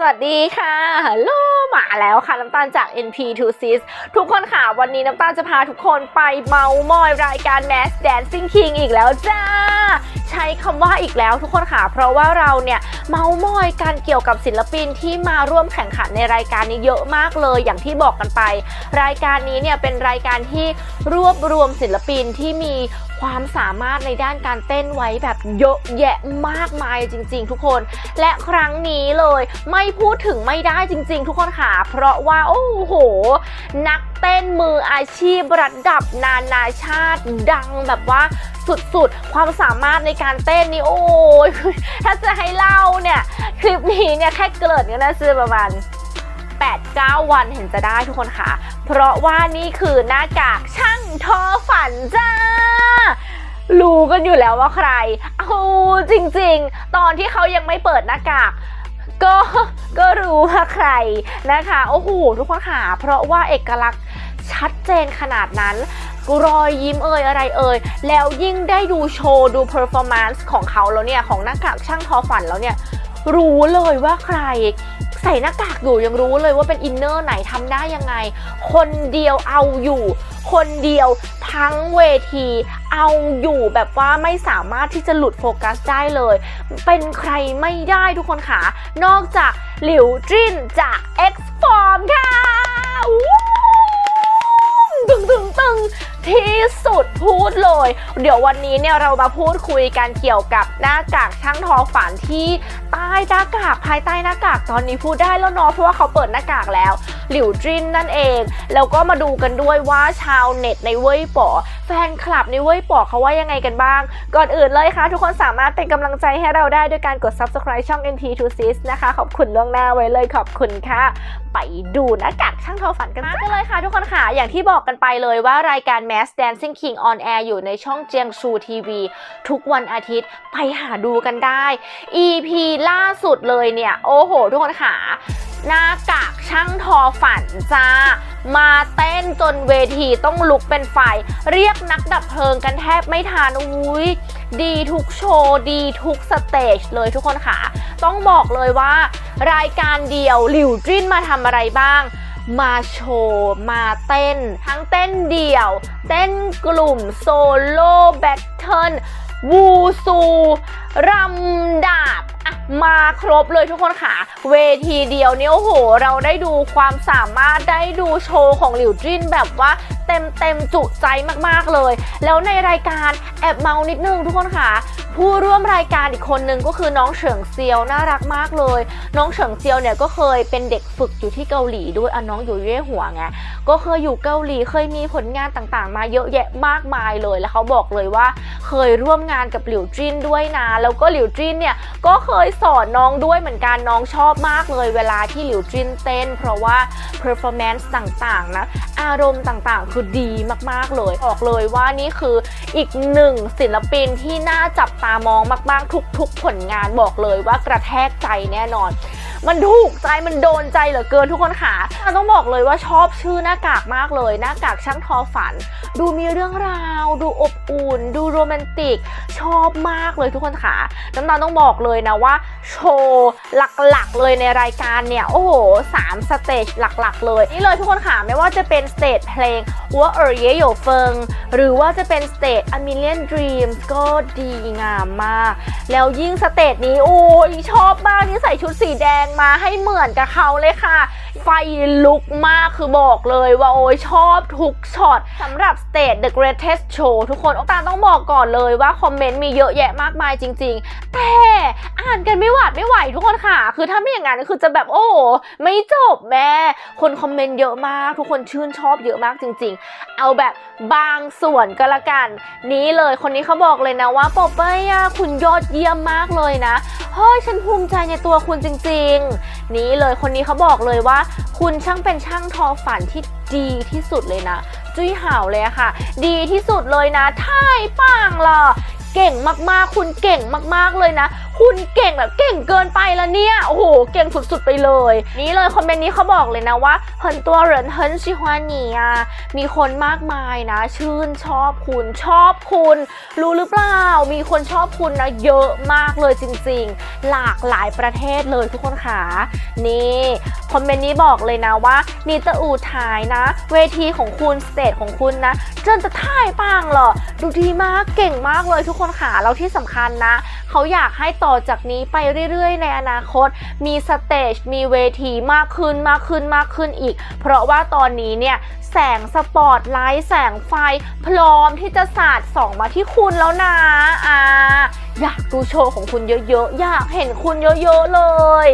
สวัสดีค่ะฮัลโหลมาแล้วค่ะน้ำตาลจาก NP2Sis ทุกคนค่ะ วันนี้น้ำตาลจะพาทุกคนไปเมามอยรายการ Mass Dancing King อีกแล้วจ้า ใช้คำว่าอีกแล้วทุกคนค่ะ เพราะว่าเราเนี่ยเมามอยกันเกี่ยวกับศิลปินที่มาร่วมแข่งขันในรายการนี้เยอะมากเลยอย่างที่บอกกันไป รายการนี้เนี่ยเป็นรายการที่รวบรวมศิลปินที่มี ความสามารถในด้านการเต้นไว้แบบเยอะแยะมากมายจริง ๆ ทุกคน และครั้งนี้เลยไม่พูดถึงไม่ได้จริง ๆ ทุกคนค่ะ เพราะว่าโอ้โห นักเต้นมืออาชีพระดับนานาชาติดังแบบว่าสุดๆ ความสามารถในการเต้นนี่โอ้ยถ้าจะให้เล่าเนี่ยคลิปนี้เนี่ยแค่เกิดก็น่าจะประมาณ8-9 วันเห็นจะได้ทุกคนค่ะ เพราะว่านี่คือหน้ากากช่างทอฝันจ้า รู้กันอยู่แล้วว่าใคร เอาจริงๆ ตอนที่เขายังไม่เปิดหน้ากากก็ก็รู้ว่าใครนะคะ โอ้โหทุกคนค่ะเพราะว่าเอกลักษณ์ชัดเจนขนาดนั้นรอยยิ้มเอ่ยอะไรเอ่ยแล้วยิ่งได้ดูโชว์ดูเพอร์ฟอร์แมนซ์ของเขาแล้วเนี่ย ของหน้ากากช่างทอฝันแล้วเนี่ย รู้เลยว่าใคร ใส่หน้ากากอยู่ยังรู้เลยว่าเป็นอินเนอร์ไหนทำได้ยังไง คนเดียวเอาอยู่ คนเดียวทั้งเวที เอาอยู่แบบว่าไม่สามารถที่จะหลุดโฟกัสได้เลย เป็นใครไม่ได้ทุกคนค่ะ นอกจากหลิวจิ้นจาก X Form ค่ะวู้ตึงตึงตึงที่สุดพูดเลย เดี๋ยววันนี้เนี่ยเรามาพูดคุยกันเกี่ยวกับหน้ากากช่างทอฝันที่ใต้หน้ากากภายใต้หน้ากากตอนนี้พูดได้แล้วเนาะเพราะว่าเขาเปิดหน้ากากแล้ว หลิวจินนั่นเอง แล้วก็มาดูกันด้วยว่าชาวเน็ตในเว่ยป๋อแฟนคลับในเว่ยป๋อเขาว่ายังไงกันบ้าง ก่อนอื่นเลยค่ะ ทุกคนสามารถเป็นกำลังใจให้เราได้ด้วยการกด subscribe ช่อง NP2Sis นะคะ ขอบคุณล่วงหน้าไว้เลยขอบคุณค่ะ ไปดูหน้ากากช่างทอฝันกันกันเลยค่ะ ทุกคนค่ะอย่างที่บอกกันไปเลยว่ารายการ Mass Dancing King on Air อยู่ในช่องเจียงชูทีวีทุกวันอาทิตย์ไปหาดูกันได้ EP ล่าสุดเลยเนี่ย โอ้โห ทุกคนค่ะหน้ากากช่างทอฝันจ้า มาเต้นจนเวทีต้องลุกเป็นไฟ เรียกนักดับเพลิงกันแทบไม่ทันอุ้ยดีทุกโชว์ ดีทุกสเตจเลยทุกคนค่ะ ต้องบอกเลยว่า รายการเดียวหลิวจิ้นมาทำอะไรบ้าง มาโชว์มาเต้น ทั้งเต้นเดี่ยว เต้นกลุ่มโซโล่แบทเทิลวูซู รำดาบอะมาครบเลยทุกคนค่ะ เวทีเดียวเนี่ยโอ้โห เราได้ดูความสามารถได้ดูโชว์ของหลิวจิ้นแบบว่าเต็มเต็มจุใจมากๆเลย แล้วในรายการแอบเมานิดนึงทุกคนค่ะผู้ร่วมรายการอีกคนนึงก็คือน้องเฉิงเซียวน่ารักมากเลย น้องเฉิงเซียวเนี่ยก็เคยเป็นเด็กฝึกอยู่ที่เกาหลีด้วยอะน้องอยู่เย่หัวไงก็เคยอยู่เกาหลีเคยมีผลงานต่างๆ มาเยอะแยะมากมายเลย แล้วเขาบอกเลยว่า เคยร่วมงานกับหลิวจินด้วยนะแล้วแล้วก็หลิวจินเนี่ยก็เคยสอนน้องด้วยเหมือนกันน้องชอบมากเลยเวลาที่หลิวจินเต้น เพราะว่า performance ต่างๆนะอารมณ์ต่างๆ คือดีมากๆเลยบอกเลยว่านี่คืออีกหนึ่งศิลปินที่น่าจับตามองมากๆ ทุกๆผลงานบอกเลยว่ากระแทกใจแน่นอน มันถูกใจมันโดนใจเหลือเกินทุกคนค่ะต้องบอกเลยว่าชอบชื่อหน้ากากมากเลย หน้ากากช่างทอฝัน ดูมีเรื่องราว ดูอบอุ่น ดูโรแมนติก ชอบมากเลยทุกคนค่ะน้ำตาลต้องบอกเลยนะว่า โชว์หลักๆเลยในรายการเนี่ย โอ้โหสามสเตจหลักๆ เลย นี่เลยทุกคนค่ะไม่ว่าจะเป็นสเตจเพลงวัวเออเยโยเฟิงหรือว่าจะเป็นสเตจ A Million Dreams ก็ดีงามมาก แล้วยิ่งสเตจนี้ โอ้ยชอบมากนี่ใส่ชุดสีแดงมาให้เหมือนกับเขาเลยค่ะ ไฟลุกมากคือบอกเลยว่าโอ้ยชอบทุกช็อตสำหรับสเตจ The Greatest Show ทุกคนโอตาต้องบอกก่อนเลยว่าคอมเมนต์มีเยอะแยะมากมายจริง ๆ แต่ อ่านกันไม่หวาดไม่ไหวทุกคนค่ะ คือถ้าไม่อย่างนั้นคือจะแบบโอ้ไม่จบแม่ คนคอมเมนต์เยอะมาก ทุกคนชื่นชอบเยอะมากจริง ๆ เอาแบบบางส่วนก็แล้วกัน นี้เลยคนนี้เขาบอกเลยนะว่าปอบเป้ยคุณยอดเยี่ยมมากเลยนะเฮ้ยฉันภูมิใจในตัวคุณจริง ๆ นี้เลยคนนี้เขาบอกเลยว่า คุณช่างเป็นช่างทอฝันที่ดีที่สุดเลยนะ จุ้ยห่าวเลยค่ะ ดีที่สุดเลยนะท่ายปังล่ะเก่งมากๆ คุณเก่งมากๆเลยนะ คุณเก่งแบบเก่งเกินไปแล้วเนี่ย โอ้โห เก่งสุดๆไปเลย นี่เลยคอมเมนต์นี้เขาบอกเลยนะว่าเฮินตัวเหรินเฮินชิฮวานีอะมีคนมากมายนะ ชื่นชอบคุณชอบคุณ รู้หรือเปล่า มีคนชอบคุณนะเยอะมากเลยจริง ๆ หลากหลายประเทศเลยทุกคนค่ะนี่คอมเมนต์นี้บอกเลยนะว่านีเตอูถ่ายนะ เวทีของคุณสเตจของคุณนะจนจะถ่ายปังเหรอดูดีมากเก่งมากเลยทุกคนค่ะแล้วที่สำคัญนะเขาอยากให้ต่อจากนี้ไปเรื่อยๆ ในอนาคต มีสเตจมีเวทีมากขึ้นมากขึ้นมากขึ้นอีก เพราะว่าตอนนี้เนี่ยแสงสปอตไลท์แสงไฟ พร้อมที่จะสาดส่องมาที่คุณแล้วนะอ่าอยากดูโชว์ของคุณเยอะๆ อยากเห็นคุณเยอะๆเลย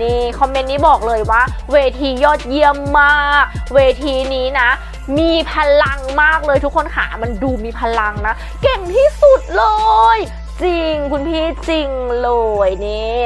นี่คอมเมนต์นี้บอกเลยว่า เวทียอดเยี่ยมมาก เวทีนี้นะ มีพลังมากเลยทุกคนค่ะมันดูมีพลังนะ เก่งที่สุดเลย จริงคุณพี่จริงเลยนี่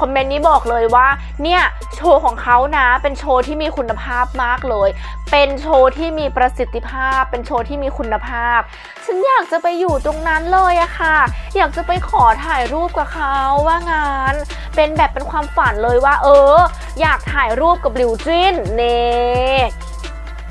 คอมเมนต์นี้บอกเลยว่า เนี่ยโชว์ของเขานะเป็นโชว์ที่มีคุณภาพมากเลย เป็นโชว์ที่มีประสิทธิภาพ เป็นโชว์ที่มีคุณภาพ ฉันอยากจะไปอยู่ตรงนั้นเลยอะค่ะ อยากจะไปขอถ่ายรูปกับเขาว่างานเป็นแบบเป็นความฝันเลยว่า เออ อยากถ่ายรูปกับหลิวจินเน่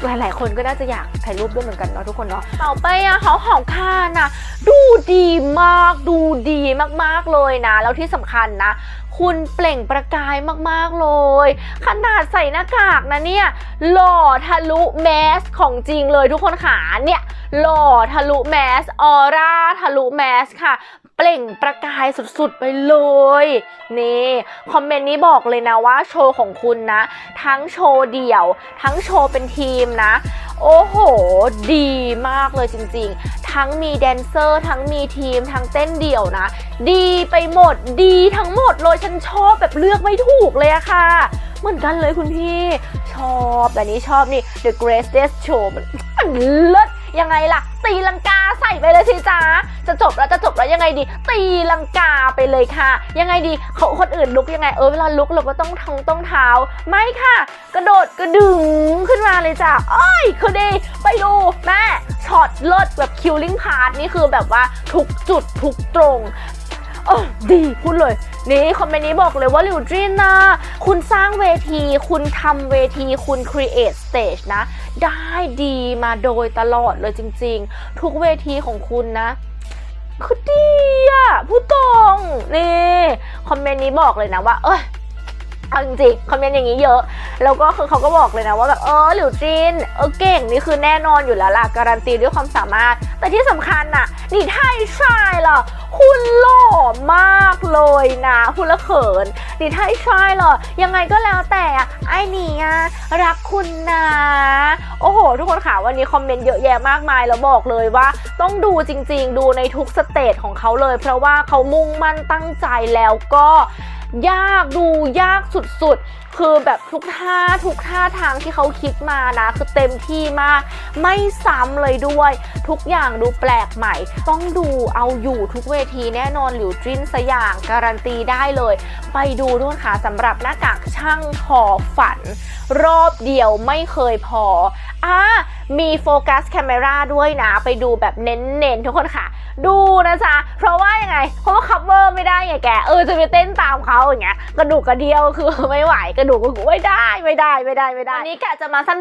หลายๆ คนก็น่าจะอยากถ่ายรูปด้วยเหมือนกันเนาะทุกคนเนาะเป่าไปอะเขาหอมค่านะดูดีมากดู ดีมากๆเลยนะ แล้วที่สำคัญนะ คุณเปล่งประกายมากๆเลย ขนาดใส่หน้ากากนะเนี่ย หล่อทะลุแมสของจริงเลยทุกคนค่ะเนี่ยหล่อทะลุแมสออร่าทะลุแมสค่ะ เปล่งประกายสุดๆไปเลย นี่คอมเมนต์นี้บอกเลยนะว่าโชว์ของคุณนะ ทั้งโชว์เดี่ยว ทั้งโชว์เป็นทีมนะ โอ้โห ดีมากเลยจริงๆ ทั้งมีแดนเซอร์ ทั้งมีทีม ทั้งเต้นเดี่ยวนะ ดีไปหมด ดีทั้งหมดเลยฉันชอบแบบเลือกไม่ถูกเลยอะค่ะ เหมือนกันเลยคุณพี่ ชอบแบบนี้ชอบนี่ The Greatest Show มันมันเลิศ ยังไงล่ะ ตีลังกาใส่ไปเลยสิจ้าจะจบแล้วจะจบแล้วยังไงดี ตีลังกาไปเลยค่ะ ยังไงดีเขาคนอื่นลุกยังไงเออเวลาลุกเราก็ต้องทองต้องเท้า ไม่ค่ะ กระโดดกระดึงขึ้นมาเลยจ้าเอ้ยคือดีไปดูแม่ช็อตเลิศแบบคิวลิ่งพาร์ทนี่คือแบบว่าทุกจุดทุกตรง เออดีพูดเลย นี่คอมเมนต์นี้บอกเลยว่าลิวดรินนะคุณสร้างเวที คุณทำเวทีคุณ create stage นะ ได้ดีมาโดยตลอดเลยจริง ๆ ทุกเวทีของคุณนะคือดีอะพูดตรงนี่คอมเมนต์นี้บอกเลยนะว่า เอ้ย เอาจริงๆคอมเมนต์อย่างนี้เยอะ แล้วก็คือเขาก็บอกเลยนะว่าแบบเออหลิวจินเออเก่งนี่คือแน่นอนอยู่แล้วล่ะการันตีด้วยความสามารถ แต่ที่สำคัญน่ะนี่ไทยชายเหรอคุณหล่อมากเลยนะคุณละเขินนี่ไทยชายเหรอยังไงก็แล้วแต่อะไอ้นี่อะรักคุณนะโอ้โห ทุกคนค่ะวันนี้คอมเมนต์เยอะแยะมากมายแล้วบอกเลยว่า ต้องดูจริง ๆ ดูในทุกสเตจของเขาเลย เพราะว่าเขามุ่งมั่นตั้งใจแล้วก็ ยากดูยากสุดๆคือแบบทุกท่าทุกท่าทางที่เขาคิดมานะ คือเต็มที่มาก ไม่ซ้ำเลยด้วย ทุกอย่างดูแปลกใหม่ ต้องดูเอาอยู่ทุกเวทีแน่นอนหลิวจิ้นสยางการันตีได้เลย ไปดูด้วยค่ะสำหรับหน้ากากช่างทอฝัน รอบเดียวไม่เคยพออ่ามีโฟกัส c คม e r a ด้วยนะ ไปดูแบบเน้นๆทุกคนค่ะ ดูนะจ๊ะ เพราะว่ายังไง เพราะว่าคัฟเวอร์ไม่ได้ไงแก เออจะไปเต้นตามเขาอย่างเงี้ยกระดูกกระเดียวคือไม่ไหวกระดูกกูไม่ได้ไม่ได้ไม่ได้ไม่ได้วันนี้กะจะมาสั้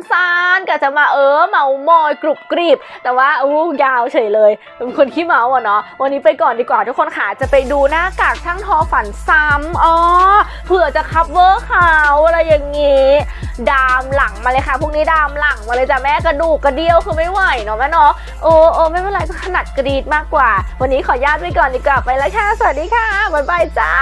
นๆกะจะมาเออเมามอยกรุบกริบแต่ว่าอู้ยาวเฉยเลยเป็นคนขี้เมาอะเนาะวันนี้ไปก่อนดีกว่าทุกคนค่ะจะไปดูหน้ากากช่างทอฝันซ้ำอ๋อเผื่อจะคัฟเวอร์เขาอะไรอย่างงี้ดามหลังมาเลยค่ะพวกนี้ดามหลังมาเลยจ้ะแม่กระดูกกระเดียวคือไม่ไหวเนาะแม่เนาะโอ้โอ้ไม่เป็นไรก็ขนาดกรีดมากกว่า วันนี้ขอญาตไปก่อนดีกว่าไปแล้วค่ะสวัสดีค่ะบ๊ายบายจ้า